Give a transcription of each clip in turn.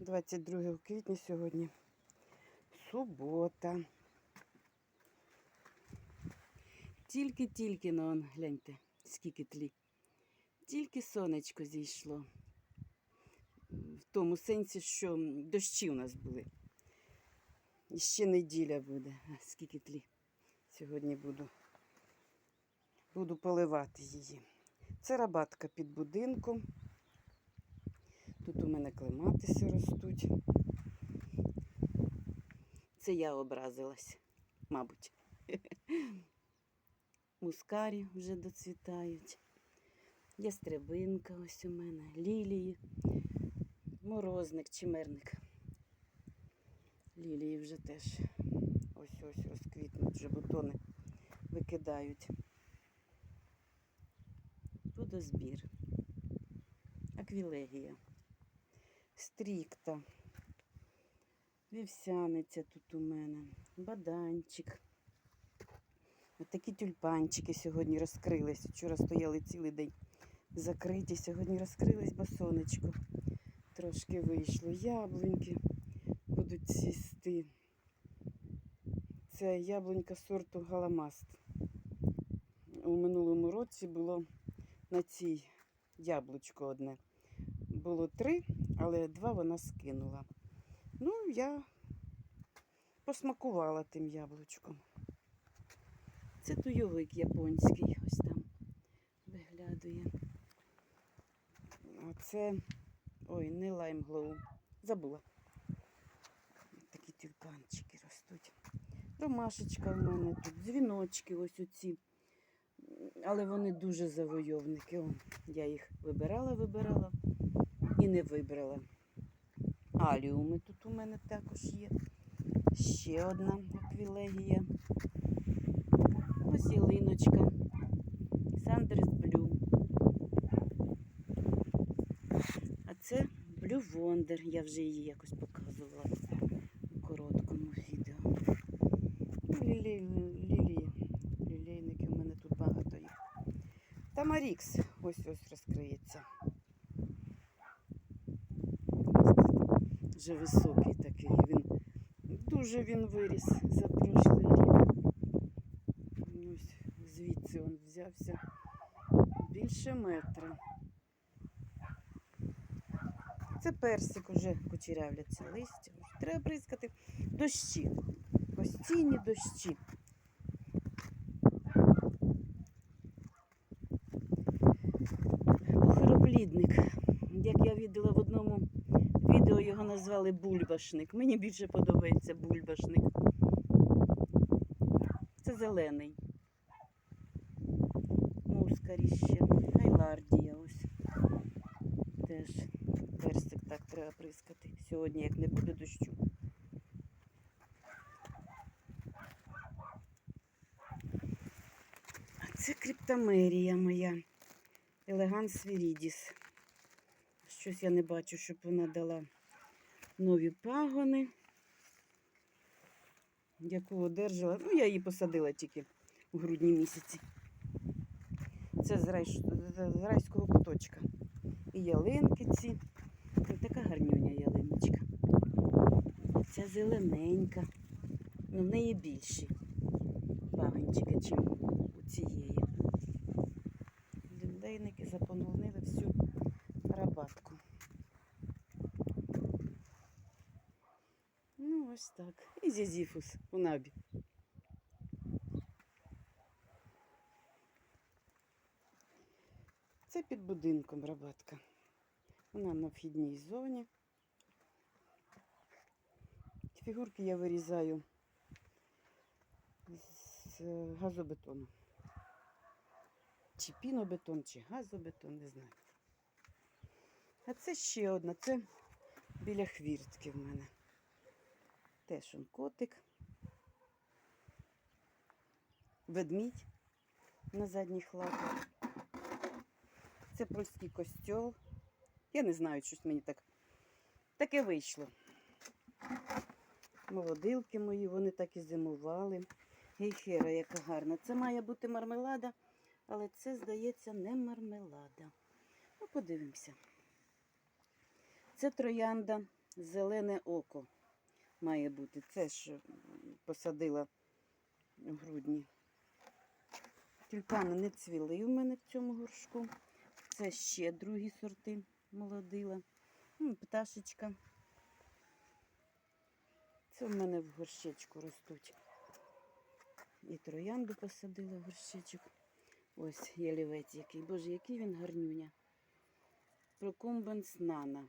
22 квітня сьогодні. Субота. Тільки-тільки, ну, он, гляньте, скільки тлі. Тільки сонечко зійшло. В тому сенсі, що дощі у нас були. І ще неділя буде. А, скільки тлі. Сьогодні буду, буду поливати її. Це рабатка під будинком. Тут у мене клематиси ростуть. Це я образилась, мабуть. Мускарі вже доцвітають. Ястребинка ось у мене, лілії, морозник, чимерник. Лілії вже теж ось ось розквітнуть, вже бутони викидають. Водозбір. Аквілегія. Стрікта. Вівсяниця тут у мене. Баданчик. Ось такі тюльпанчики сьогодні розкрились. Вчора стояли цілий день закриті. Сьогодні розкрились, бо сонечко трошки вийшло. Яблуньки будуть цвісти. Це яблунька сорту Галамаст. У минулому році було на цій яблучко одне. Було три, але два вона скинула. Ну, я посмакувала тим яблучком. Це туйовик японський, ось там виглядає. А це. Ой, не лаймглоу. Забула. Такі тюльпанчики ростуть. Ромашечка в мене тут, дзвіночки ось оці. Але вони дуже завойовники. О, я їх вибирала, вибирала не вибрала. Аліуми тут у мене також є. Ще одна аквілегія. Ось ялиночка. Сандрес Блю. А це Блю Вондер. Я вже її якось показувала у короткому відео. Ну, лілії. Лілейники у мене тут багато їх. Тамарікс ось ось розкриється. Вже високий такий. Він дуже він виріс за прошлий рік. Ось звідси він взявся більше метра. Це персик уже кучерявляться листя. Треба бризкати дощі. Постійні дощі. Бухароплідник. Як я видела в одному відео, його назвали бульбашник. Мені більше подобається бульбашник. Це зелений. Мускарі ще. Гайлардія ось. Теж персик так треба прискати. Сьогодні, як не буде дощу. А це криптомерія моя. Елеганс Вірідіс. Щось я не бачу, щоб вона дала нові пагони, яку одержала. Ну, я її посадила тільки у грудні місяці. Це з, рай... з райського куточка. І ялинки ці. Ось така гарнюня ялиночка. Ця зелененька. Ну, в неї більші пагончики, ніж у цієї. Лілейники заполонили всю рабатку. Ну, ось так. І зізіфус у набі. Це під будинком рабатка. Вона на вхідній зоні. Фігурки я вирізаю з е, газобетону. Чи пінобетон, чи газобетон, не знаю. А це ще одна, це біля хвіртки в мене. Теж он котик. Ведмідь на задніх лапах. Це польський костьол. Я не знаю, щось мені так таке вийшло. Молодилки мої, вони так і зимували. Гейхера, яка гарна. Це має бути мармелада, але це, здається, не мармелада. Ну, подивимося. Це троянда зелене око має бути. Це ж посадила у грудні. Тюльпани не цвіли у мене в цьому горшку. Це ще другі сорти молодила. Пташечка. Це в мене в горщичку ростуть. І троянду посадила в горщичок. Ось ялівець який. Боже, який він гарнюня. Прокумбенс Нана.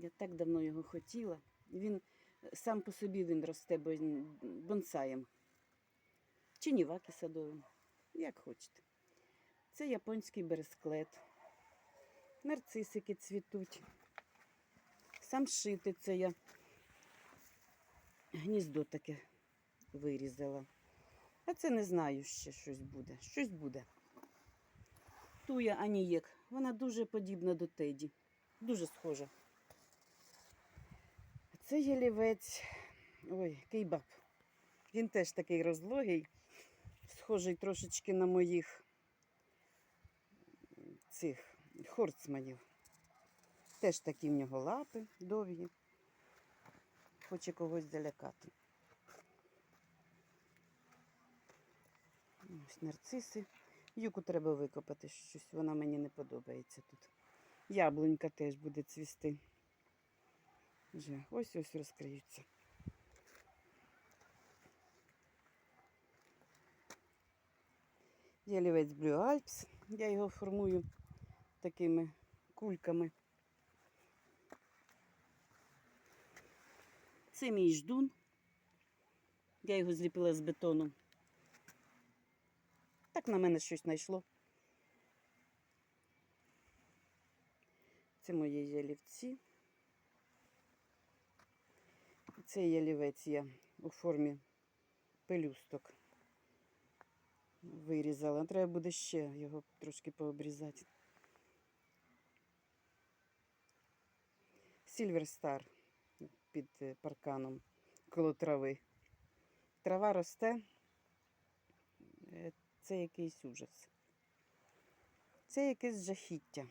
Я так давно його хотіла. Він е, сам по собі він росте бонсаєм. Чи ніваки садовим. Як хочете. Це японський бересклет. Нарцисики цвітуть. Сам шити це я гніздо таке вирізала. А це не знаю ще щось буде. Щось буде. Туя Анієк. Вона дуже подібна до Теді. Дуже схожа. Це ялівець. Ой, кейбаб. Він теж такий розлогий, схожий трошечки на моїх цих хорцманів. Теж такі в нього лапи довгі. Хоче когось залякати. Ось нарциси. Юку треба викопати, щось вона мені не подобається тут. Яблунька теж буде цвісти. Вже ось ось розкриються. Ялівець Blue Alps. Я його формую такими кульками. Це мій ждун. Я його зліпила з бетону. Так на мене щось знайшло. Це мої ялівці. Цей ялівець я у формі пелюсток вирізала. Треба буде ще його трошки пообрізати. Сільвер Стар під е, парканом коло трави. Трава росте. Е, Це якийсь ужас. Це якесь жахіття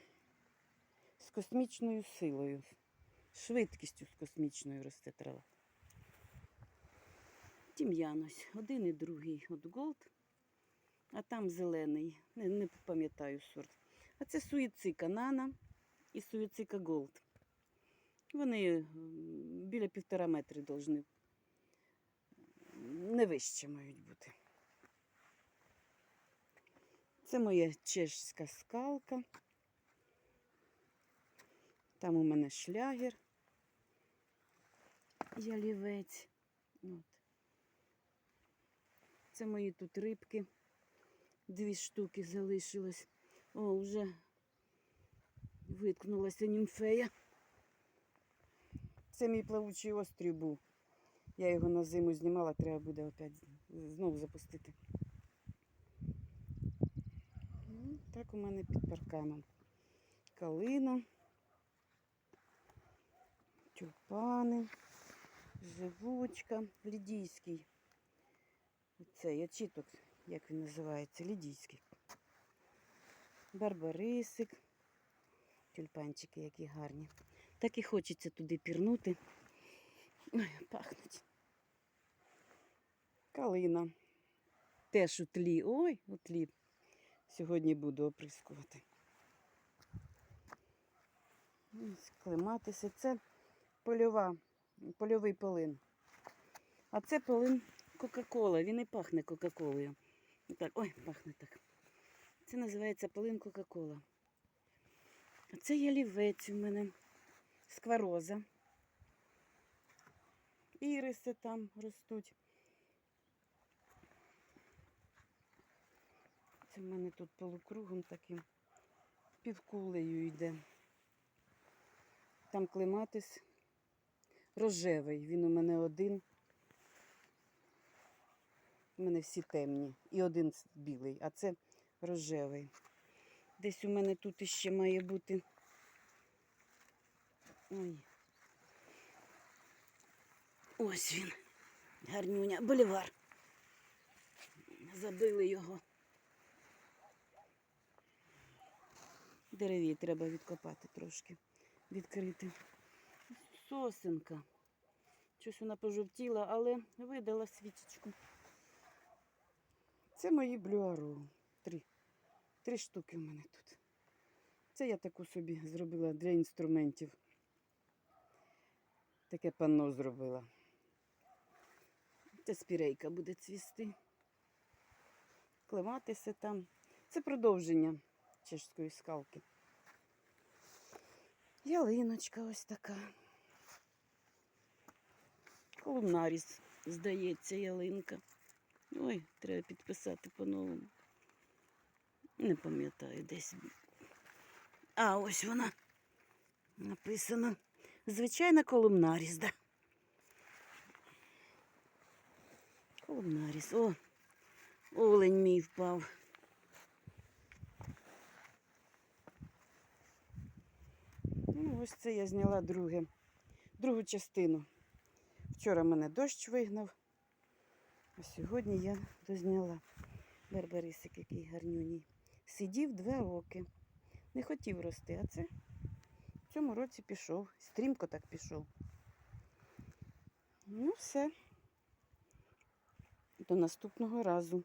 з космічною силою, швидкістю з космічною росте трава. Тім'ян ось, один і другий от голд, а там зелений, не, не пам'ятаю сорт. А це суїцика нана і суїцика голд. Вони біля півтора метри повинні не вище мають бути. Це моя чешська скалка. Там у мене шлягер. Ялівець. От. Це мої тут рибки. Дві штуки залишилось. О, вже виткнулася німфея. Це мій плавучий острів був. Я його на зиму знімала, треба буде опять знову запустити. Ну, Так у мене під парканом. Калина, тюльпани, живучка, лідійський. Це ячіток, як він називається, лідійський. Барбарисик. Тюльпанчики які гарні. Так і хочеться туди пірнути. Ой, пахнуть. Калина. Теж у тлі. Ой, у тлі. Сьогодні буду оприскувати. Ось Клематиси. Це польова, польовий полин. А це полин Кока-Кола. Він і пахне Кока-Колою. Так, ой, пахне так. Це називається полин Кока-Кола. А це ялівець у мене. Сквароза. Іриси там ростуть. Це в мене тут полукругом таким півкулею йде. Там клематис рожевий. Він у мене один. У мене всі темні. І один білий, а це рожевий. Десь у мене тут іще має бути. Ой. Ось він. Гарнюня. Болівар. Забили його. Деревій треба відкопати трошки. Відкрити. сосенка. Щось вона пожовтіла, але видала свічечку. Це мої блюаро. Три. Три штуки в мене тут. Це я таку собі зробила для інструментів. Таке панно зробила. Це спірейка буде цвісти. Клематися там. Це продовження чешської скалки. Ялиночка ось така. Колумнаріс, здається, ялинка. Ой, треба підписати по-новому. Не пам'ятаю десь. А, ось вона. Написано. Звичайна колумнаріс, да. Колумнаріс. О, олень мій впав. Ну, ось це я зняла друге, другу частину. Вчора мене дощ вигнав, а сьогодні я дозняла. Барбарисик який гарнюній. Сидів два роки. Не хотів рости, а це в цьому році пішов. Стрімко так пішов. Ну, все. До наступного разу.